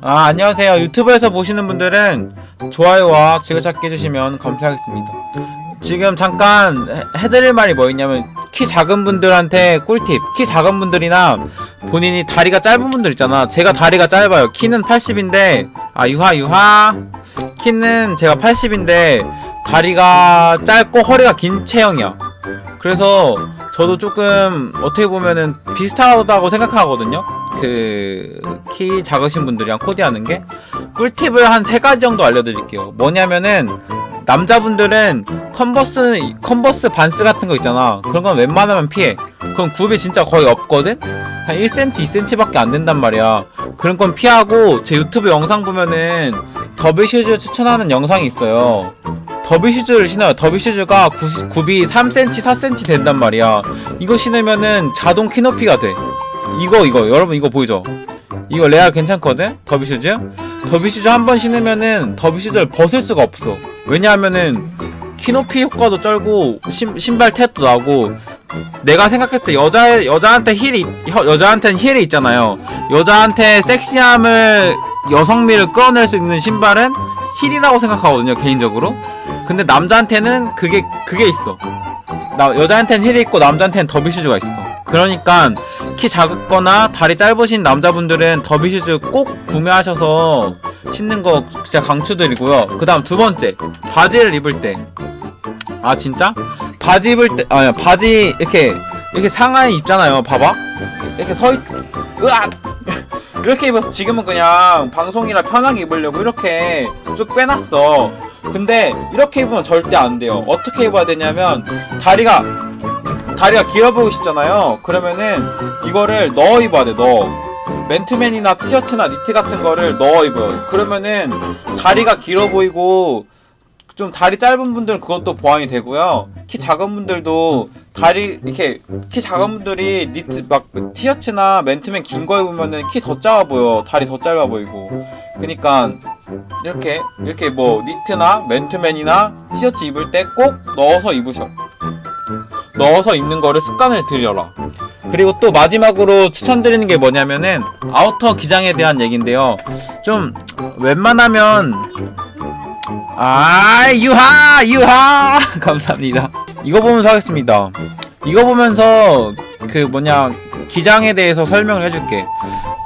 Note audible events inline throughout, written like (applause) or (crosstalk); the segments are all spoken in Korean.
아 안녕하세요. 유튜브에서 보시는 분들은 좋아요와 지그찾기 해주시면 감사하겠습니다. 지금 잠깐 해- 해드릴 말이 뭐 있냐면 키 작은 분들한테 꿀팁. 키 작은 분들이나 본인이 다리가 짧은 분들 있잖아. 제가 다리가 짧아요. 키는 80인데 아 유하 유하. 키는 제가 80인데 다리가 짧고 허리가 긴 체형이야 그래서 저도 조금 어떻게 보면은 비슷하다고 생각하거든요. 그 키 작으신 분들이랑 코디하는 게 꿀팁을 한 세 가지 정도 알려드릴게요. 뭐냐면은 남자분들은 컨버스 컨버스 반스 같은 거 있잖아. 그런 건 웬만하면 피해. 그럼 굽이 진짜 거의 없거든. 한 1cm, 2cm밖에 안 된단 말이야. 그런 건 피하고 제 유튜브 영상 보면은 더비 슈즈 추천하는 영상이 있어요. 더비 슈즈를 신어요. 더비 슈즈가 구, 굽이 3cm, 4cm 된단 말이야. 이거 신으면은 자동 키높이가 돼. 이거 이거 여러분 이거 보이죠? 이거 레알 괜찮거든? 더비 슈즈? 더비 슈즈 한 번 신으면은 더비 슈즈를 벗을 수가 없어. 왜냐하면은 키높이 효과도 쩔고 신, 신발 탭도 나고 내가 생각했을 때 여자 여자한테 힐이 여, 여자한테는 힐이 있잖아요. 여자한테 섹시함을 여성미를 끌어낼 수 있는 신발은 힐이라고 생각하거든요 개인적으로. 근데 남자한테는 그게 그게 있어. 나 여자한테는 힐이 있고 남자한테는 더비 슈즈가 있어. 그러니까 키 작거나 다리 짧으신 남자분들은 더비 슈즈 꼭 구매하셔서 신는 거 진짜 강추드리고요. 그 다음 두 번째 바지를 입을 때. 아 진짜? 바지 입을 때, 아 바지 이렇게 이렇게 상하에 입잖아요. 봐봐. 이렇게 서 있, 으악. (laughs) 이렇게 입어서 지금은 그냥 방송이라 편하게 입으려고 이렇게 쭉 빼놨어. 근데 이렇게 입으면 절대 안 돼요. 어떻게 입어야 되냐면 다리가 다리가 길어 보이고 싶잖아요. 그러면은 이거를 넣어 입어야 돼. 넣어. 맨투맨이나 티셔츠나 니트 같은 거를 넣어 입어요. 그러면은 다리가 길어 보이고 좀 다리 짧은 분들은 그것도 보완이 되고요. 키 작은 분들도 다리 이렇게 키 작은 분들이 니트 막 티셔츠나 맨투맨 긴 거 입으면은 키 더 작아 보여. 다리 더 짧아 보이고. 그니까 이렇게 이렇게 뭐 니트나 맨투맨이나 티셔츠 입을 때 꼭 넣어서 입으셔. 넣어서 입는 거를 습관을 들여라. 그리고 또 마지막으로 추천드리는 게 뭐냐면은 아우터 기장에 대한 얘기인데요. 좀 웬만하면 아 유하 유하 (laughs) 감사합니다. 이거 보면서 하겠습니다. 이거 보면서 그 뭐냐 기장에 대해서 설명을 해줄게.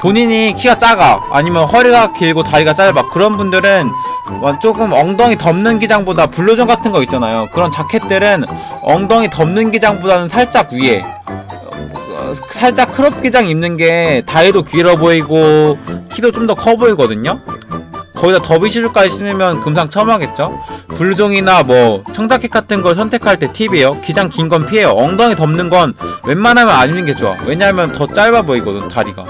본인이 키가 작아 아니면 허리가 길고 다리가 짧아 그런 분들은 와, 조금 엉덩이 덮는 기장보다 블루존 같은 거 있잖아요. 그런 자켓들은 엉덩이 덮는 기장보다는 살짝 위에 어, 살짝 크롭 기장 입는 게 다리도 길어 보이고 키도 좀 더 커 보이거든요. 거기다 더비 슈즈까지 신으면 금상첨화겠죠. 블루종이나 뭐 청자켓 같은 걸 선택할 때 팁이에요. 기장 긴 건 피해요. 엉덩이 덮는 건 웬만하면 안 입는 게 좋아. 왜냐하면 더 짧아 보이거든 다리가.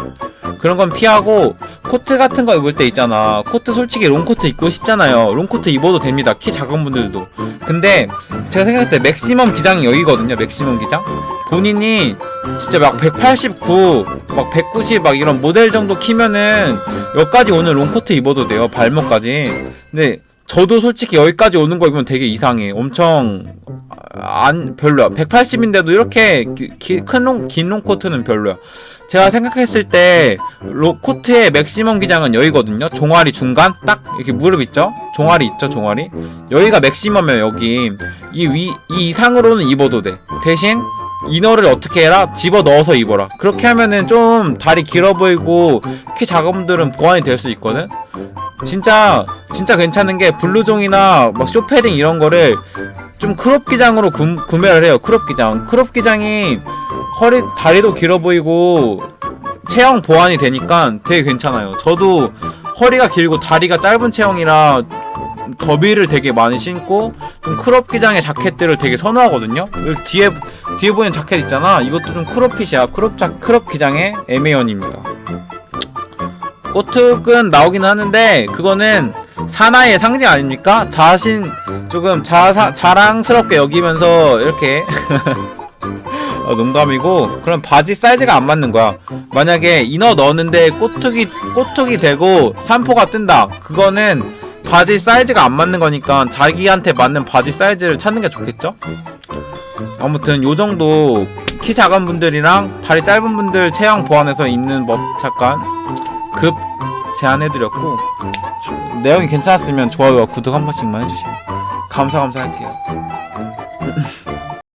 그런 건 피하고 코트 같은 거 입을 때 있잖아. 코트 솔직히 롱코트 입고 싶잖아요. 롱코트 입어도 됩니다. 키 작은 분들도. 근데 제가 생각할 때 맥시멈 기장이 여기거든요. 맥시멈 기장. 본인이 진짜 막 189, 막 190, 막 이런 모델 정도 키면은 여기까지 오는 롱코트 입어도 돼요. 발목까지. 근데 저도 솔직히 여기까지 오는 거 입으면 되게 이상해. 엄청 안 별로야. 180인데도 이렇게 큰롱 긴 롱코트는 별로야. 제가 생각했을 때 로, 코트의 맥시멈 기장은 여기거든요. 종아리 중간 딱 이렇게 무릎 있죠? 종아리 있죠, 종아리. 여기가 맥시멈이에요, 여기. 이 위 이 이상으로는 입어도 돼. 대신 이너를 어떻게 해라? 집어 넣어서 입어라. 그렇게 하면은 좀 다리 길어 보이고 키 작은 분들은 보완이 될 수 있거든. 진짜 진짜 괜찮은 게 블루종이나 막 쇼패딩 이런 거를 좀 크롭 기장으로 구, 구매를 해요. 크롭 기장. 크롭 기장이 허리 다리도 길어 보이고 체형 보완이 되니까 되게 괜찮아요. 저도 허리가 길고 다리가 짧은 체형이라 더비를 되게 많이 신고 좀 크롭 기장의 자켓들을 되게 선호하거든요. 여기 뒤에 뒤에 보이는 자켓 있잖아. 이것도 좀 크롭핏이야. 크롭 자 크롭 기장의 에메연입니다. 꼬특은 나오기는 하는데 그거는 사나이의 상징 아닙니까? 자신 조금 자사, 자랑스럽게 여기면서 이렇게 (laughs) 어, 농담이고 그럼 바지 사이즈가 안 맞는 거야. 만약에 이너 넣었는데 꼬투기 꼬투기 되고 산포가 뜬다. 그거는 바지 사이즈가 안 맞는 거니까 자기한테 맞는 바지 사이즈를 찾는 게 좋겠죠? 아무튼 요 정도 키 작은 분들이랑 다리 짧은 분들 체형 보완해서 입는 법 잠깐 급 제안해드렸고 조- 내용이 괜찮았으면 좋아요와 구독 한 번씩만 해주시면 감사 감사할게요